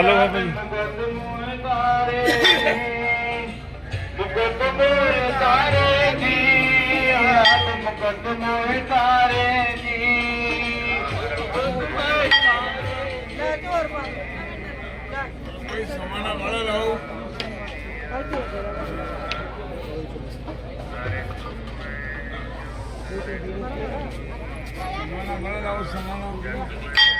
Hello Baba ji ਮੁਕਦਮੇ ਤਾਰੇ ਜੀ ਆਪ ਮੁਕਦਮੇ ਤਾਰੇ ਜੀ ਕੋਈ ਸਮਾਨਾ ਵਾਲਾ ਲਾਓ ਸਮਾਨਾ ਵਾਲਾ ਲਾਓ ਸਮਾਨਾ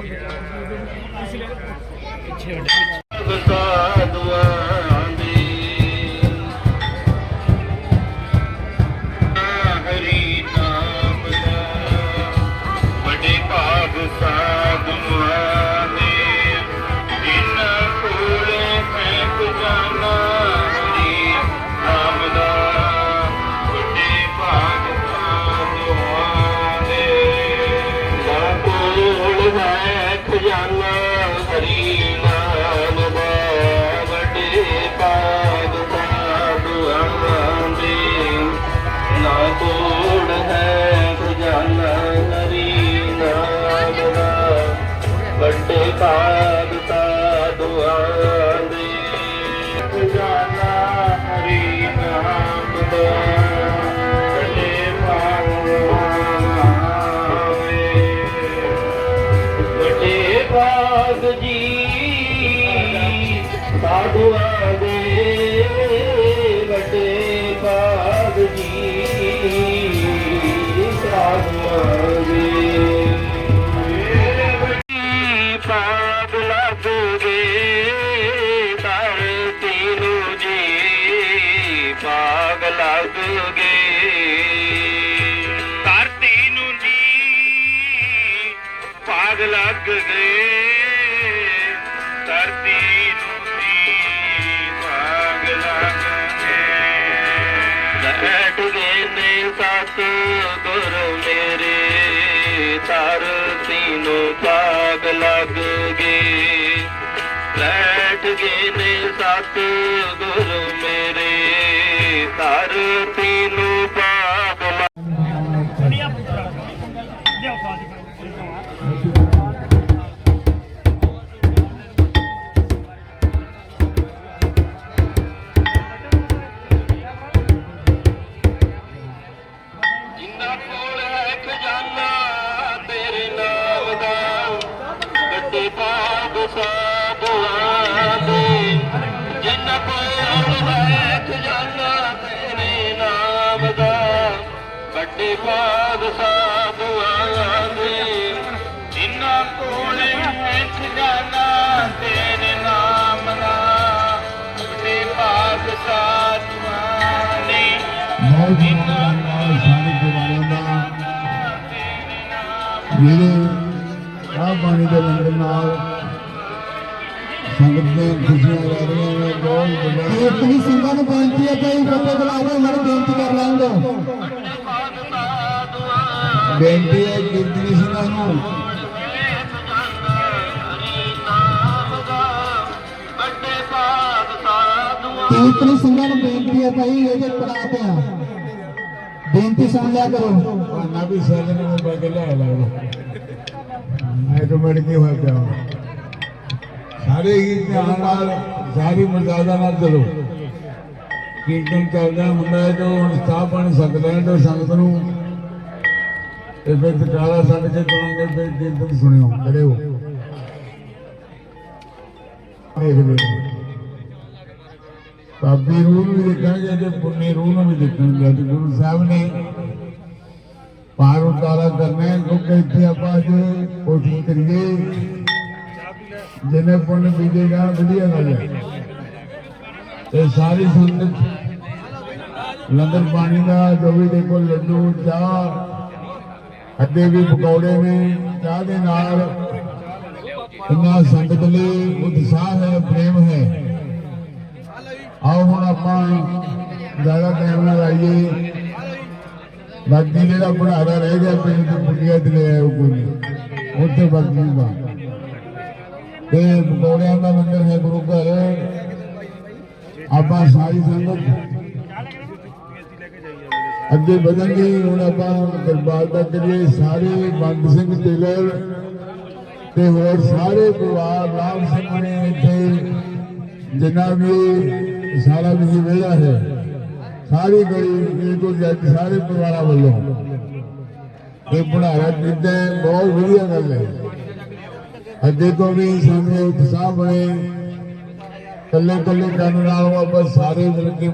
ਪਿੱਛੇ ਲੈ ਪਿੱਛੇ ਨਾਮ ਦਾ ਵੱਡੇ ਭਾਗ ਜੀ ਸਾਧੂਆਂ ਦੇ ਵੱਡੇ ਭਾਗ ਜੀ ਸਾਧੂਆਂ ਦੇ ਲੱਗੋਗੇ ਧਰਤੀ ਨੂੰ ਜੀ ਪਾਗ ਲੱਗ ਗਏ। ਧਰਤੀ ਨੂੰ ਜੀ ਭਾਗ ਲੱਗ ਗਏ। ਲੈਟ ਗਏ ਨੇ ਸਤ ਗੁਰ ਮੇਰੇ। ਧਰਤੀ ਨੂੰ ਪਾਗ ਲੱਗ ਗਏ। ਲੈਟ ਗਏ ਨੇ ਸਤ ਗੁਰ ਮੇਰੇ। ਧਰਤੀ ਗੱਡੇ ਭਾਗ ਸਾਧੂਆਂ ਦੇ ਜਿੰਨਾ ਕੋਲ ਹੈ ਖਜ਼ਾਨਾ ਤੇਰੇ ਨਾਮ ਦਾ ਗੱਡੇ ਭਾਗ ਸਾਧੂਆਂ ਦੇ ਨੌਜਵਾਨਾਂ ਨਾਲ ਸਾਰੇ ਜਵਾਨਾਂ ਦਾ ਜਿਹੜੇ ਆਹ ਬਾਣੀ ਦੇ ਲੰਗਰ ਨਾਲ ਸੰਗਤ ਦੇ ਖੁਸ਼ੀਆਂ ਲੈ ਰਹੀਆਂ ਨੇ ਬਹੁਤ ਵੱਡਾ ਇਹ ਤੁਸੀਂ ਸਿੰਘਾਂ ਨੂੰ ਬੇਨਤੀ ਹੈ ਕਿ ਬੁਲਾਓ ਉਹਨਾਂ ਨੂੰ ਬੇਨਤੀ ਕਰ ਦਿਓ ਬੇਨਤੀ ਹੈ ਕੀਰਤਨੀ ਸਿੰਘਾਂ ਨੂੰ ਕੀਰਤਨੀ ਸਿੰਘਾਂ ਨੂੰ ਬੇਨਤੀ ਹੈ ਭਾਈ ਇਹਦੇ ਪੜਾ ਤੇ ਆ। ਬੇਨਤੀ ਸੁਣ ਲਿਆ ਕਰੋ। ਨਾ ਵੀ ਸੈਲ ਨੂੰ ਬੈ ਕੇ ਲੈ ਲੱਗਦਾ। ਆਟੋਮੈਟਿਕ ਹੀ ਹੋਇਆ ਪਿਆ। ਸਾਰੇ ਹੀ ਧਿਆਨ ਨਾਲ ਸਾਰੀ ਮਰਜ਼ਾਦਾ ਨਾਲ ਚਲੋ। ਕੀਰਤਨ ਚੱਲਦਾ ਹੁੰਦਾ ਹੈ ਜੋ ਹੁਣ ਸਥਾਪ ਬਣ ਸਕਦਾ ਹੈ ਜੋ ਸੰਗਤ ਨੂੰ ਤੇ ਫਿਰ ਟਕਾਲਾ ਛੱਡ ਕੇ ਤੁਰਾਂਗੇ ਫਿਰ ਕੀਰਤਨ ਸੁਣਿਓ, ਖੜੇ ਹੋ। ਦੇਖਦੇ ਪਾਪੀ ਰੂਹ ਨੂੰ ਵੀ ਦੇਖਣਗੇ ਤੇ ਪੁੰਨੀ ਰੂਹ ਨੂੰ ਵੀ ਦੇਖਣਗੇ ਅੱਜ ਗੁਰੂ ਸਾਹਿਬ ਨੇ ਪਾਰ ਉਤਾਰਾ ਕਰਨਾ ਕਿਉਂਕਿ ਇੱਥੇ ਆਪਾਂ ਅੱਜ ਕੋਸ਼ਿਸ਼ ਕਰੀਏ, ਜਿਹਨੇ ਪੁੰਨ ਬੀਜੇਗਾ ਵਧੀਆ ਗੱਲ ਹੈ। ਤੇ ਸਾਰੀ ਸੰਗਤ, ਲੰਗਰ ਪਾਣੀ ਦਾ ਜੋ ਵੀ ਦੇਖੋ, ਲੱਡੂ, ਚਾਹ ਅੱਗੇ ਵੀ ਪਕੌੜੇ ਨੇ, ਚਾਹ ਦੇ ਨਾਲ ਇੰਨਾ ਸੰਗਤ ਲਈ ਉਤਸ਼ਾਹ ਹੈ ਪ੍ਰੇਮ ਹੈ। ਆਓ ਹੁਣ ਆਪਾਂ ਜ਼ਿਆਦਾ ਟਾਈਮ ਨਾ ਲਾਈਏ। ਬਾਕੀ ਜਿਹੜਾ ਬਣਾਦਾ ਰਹਿ ਗਿਆ ਪਿੰਡ ਦੇ ਪੁੱਟੀਆਂ ਤੇ ਲੈ ਆਓ ਕੋਈ ਨਹੀਂ। ਉੱਥੇ ਬਾਕੀ ਦਾ ਤੇ ਪਕੌੜਿਆਂ ਦਾ ਮੰਦਰ ਹੈ ਗੁਰੂ ਘਰ। ਆਪਾਂ ਸਾਰੀ ਸੰਗਤ ਅੱਗੇ ਵਧਾਂਗੇ ਹੁਣ ਆਪਾਂ ਦਰਬਾਰ ਦਾ ਕਰੀਏ ਸਾਰੇ ਬੰਦ ਸਿੰਘ ਟੇਲਰ ਤੇ ਹੋਰ ਸਾਰੇ ਪਰਿਵਾਰ ਰਾਮ ਸਿੰਘ ਨੇ ਇੱਥੇ ਜਿੰਨਾ ਵੀ ਸਾਰਾ ਵੀ ਵੇਲਾ ਹੈ। ਸਾਰੀ ਗਲੀ ਤੋਂ ਜੱਜ, ਸਾਰੇ ਪਰਿਵਾਰਾਂ ਵੱਲੋਂ। ਇਹ ਬਣਾਇਆ ਕਿੱਦਾਂ ਬਹੁਤ ਵਧੀਆ ਗੱਲ ਹੈ। ਅੱਗੇ ਤੋਂ ਵੀ ਸਾਹਮਣੇ ਉਤਸ਼ਾਹ ਬਣੇ ਕੱਲੇ ਕੱਲੇ ਕਰਨ ਨਾਲੋਂ ਆਪਾਂ ਸਾਰੇ ਮਿਲ ਕੇ